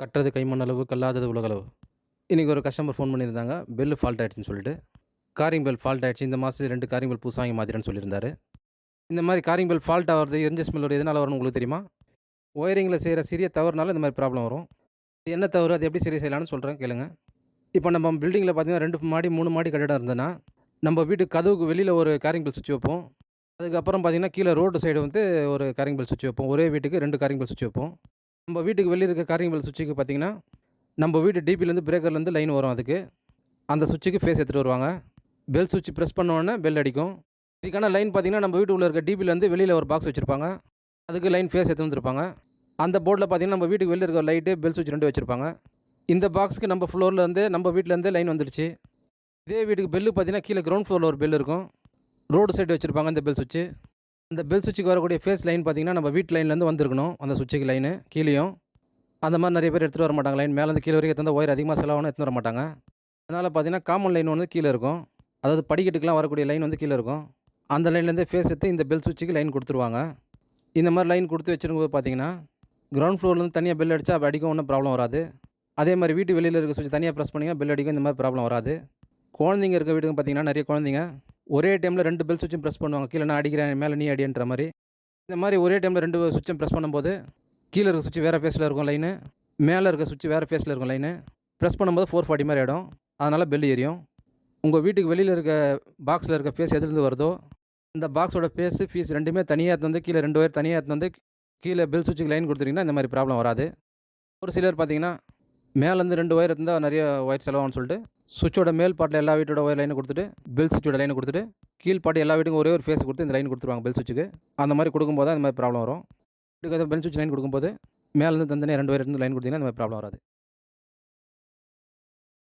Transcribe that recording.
கட்டுறது கைமண் அளவு கல்லாதது உலகளவு இன்றைக்கி ஒரு கஸ்டமர் ஃபோன் பண்ணியிருந்தாங்க. பெல்லு ஃபால்ட் ஆகிடுச்சின்னு சொல்லிட்டு. காரிங் பெல் ஃபால்ட் ஆகிடுச்சு இந்த மாதத்துல ரெண்டு காரிங் பெல் புதுசாக மாற்றிடுன்னு சொல்லியிருந்தாரு. இந்த மாதிரி காரிங் பெல் ஃபால்ட் ஆகிறது எரிஞ்ச ஸ்மெல்லோட எதனால் வரும்னு உங்களுக்கு தெரியுமா? ஒயரிங்கில் செய்கிற சிறிய தவறுனால இந்த மாதிரி ப்ராப்ளம் வரும். என்ன தவறு? அது எப்படி சரி செய்யலாம்னு சொல்கிறேன் கேளுங்க. இப்போ நம்ம பில்டிங்கில் பார்த்தீங்கன்னா ரெண்டு மாடி மூணு மாடி கட்டிடம் இருந்ததுன்னா நம்ம வீட்டு கதவுக்கு வெளியில் ஒரு காரிங் பெல் சுவிட்ச் வைப்போம். அதுக்கப்புறம் பார்த்தீங்கன்னா கீழே ரோடு சைடு வந்து ஒரு காரிங் பெல் சுவிட்ச் வைப்போம். ஒரே வீட்டுக்கு ரெண்டு காரிங் பெல் சுவிட்ச் வைப்போம். நம்ம வீட்டுக்கு வெளியே இருக்க காரிங் பெல் சுவிட்சுக்கு பார்த்தீங்கன்னா நம்ம வீட்டு டிபிலேருந்து பிரேக்கர்லேருந்து லைன் வரும் அதுக்கு. அந்த சுவிட்சுக்கு ஃபேஸ் எடுத்துகிட்டு வருவாங்க. பெல் சுவிட்ச் ப்ரெஸ் பண்ணோன்னே பெல் அடிக்கும். இதுக்கான லைன் பார்த்தீங்கன்னா நம்ம வீட்டுக்குள்ளே இருக்க டிபிலேருந்து வெளியில் ஒரு பாக்ஸ் வச்சுருப்பாங்க. அதுக்கு லைன் ஃபேஸ் எடுத்து வந்திருப்பாங்க. அந்த போர்டில் பார்த்தீங்கன்னா நம்ம வீட்டுக்கு வெளியில் இருக்க லைட்டு பெல் சுவிட்ச் ரெண்டு வச்சுருப்பாங்க. இந்த பாக்ஸுக்கு நம்ம ஃப்ளோர்லேருந்து நம்ம வீட்டிலேருந்து லைன் வந்துடுச்சு. இதே வீட்டுக்கு பெல்லு பார்த்தீங்கன்னா கீழே கிரவுண்ட் ஃப்ளோரில் ஒரு பெல் இருக்கும். ரோடு சைடு வச்சுருப்பாங்க இந்த பெல் சுவிட்சு அந்த பெல் சுவிட்சுக்கு வரக்கூடிய ஃபேஸ் லைன் பார்த்தீங்கன்னா நம்ம வீட்டு லைன்லேருந்து வந்திருக்கணும். அந்த சுவிட்சுக்கு லைனு கீழேயும். அந்த மாதிரி நிறைய பேர் எடுத்துகிட்டு வர மாட்டாங்க. லைன் மேலேருந்து கீழே வரைக்கும் எத்தனை ஒயர் அதிகமாக செலவானு எடுத்துன்னு வர மாட்டாங்க. அதனால் பார்த்தீங்கன்னா காமன் லைன் வந்து கீழே இருக்கும். அதாவது படிக்கட்டுக்கெலாம் வரக்கூடிய லைன் வந்து கீழே இருக்கும். அந்த லைன்லேருந்து ஃபேஸ் எடுத்து இந்த பெல் சுவிட்சுக்கு லைன் கொடுத்துருவாங்க. இந்த மாதிரி லைன் கொடுத்து வச்சிருக்கும்போது பார்த்தீங்கன்னா கிரவுண்ட் ஃப்ளோர்லேருந்து தனியாக பெல் அடித்தா அப்போ அடிக்கும் ஒன்றும் ப்ராப்ளம் வராது. அதே மாதிரி வீட்டு வெளியில் இருக்க சுவிட்ச் தனியாக ப்ரெஸ் பண்ணிங்கன்னா பெல் அடிக்கும் இந்த மாதிரி ப்ராப்ளம் வராது. குழந்தைங்க இருக்க வீட்டுக்கு பார்த்தீங்கன்னா நிறைய குழந்தைங்க ஒரே டைமில் ரெண்டு பெல் சுவிட்சும் ப்ரெஸ் பண்ணுவாங்க. கீழே நான் அடிக்கிறேன் மேலே நீ அடின்ற மாதிரி. இந்த மாதிரி ஒரே டைமில் ரெண்டு சுவிட்சும் ப்ரெஸ் பண்ணும்போது கீழே இருக்க சுவிட்ச் வேறு ஃபேஸில் இருக்கும் லைனு மேலே இருக்க சுவிட்ச் வேறு ஃபேஸில் இருக்கும் லைனு ப்ரெஸ் பண்ணும்போது ஃபோர் ஃபார்ட்டி மாதிரி ஆகிடும் அதனால் பெல் எரியும் உங்கள் வீட்டுக்கு வெளியில் இருக்க பாக்ஸில் இருக்க ஃபேஸ் எதுலேருந்து வருதோ இந்த பாக்ஸோட ஃபேஸு ஃபீஸ் ரெண்டுமே தனியாக எடுத்து வந்து கீழே ரெண்டு ஒயர் தனியாக எடுத்து வந்து கீழே பெல் சுவிட்சுக்கு லைன் கொடுத்துட்டிங்கன்னா இந்த மாதிரி ப்ராப்ளம் வராது. ஒரு சிலர் பார்த்தீங்கன்னா மேலேருந்து ரெண்டு ஒயர் இருந்தால் நிறைய ஒயர் செலவாகும்னு சொல்லிட்டு சுவிட்சோட மேல் பாட்டில் எல்லா வீட்டோட ஒயர் லைனை கொடுத்துட்டு பெல் சுவிட்சோட லைனை கொடுத்துட்டு கீழ் பாட்டு எல்லா வீட்டுக்கும் ஒரே ஒரு ஃபேஸ் கொடுத்து இந்த லைன் கொடுத்துருவாங்க பெல் சுவிட்சுக்கு அந்த மாதிரி கொடுக்கும்போது அந்த மாதிரி ப்ராப்ளம் வரும். வீட்டுக்கு பெல் சுவிட்ச் லைன் கொடுக்கும்போது மேலேருந்து தந்தனே ரெண்டு பேர் இருந்து லைன் கொடுத்தீங்கன்னா அந்த மாதிரி ப்ராப்ளம் வராது.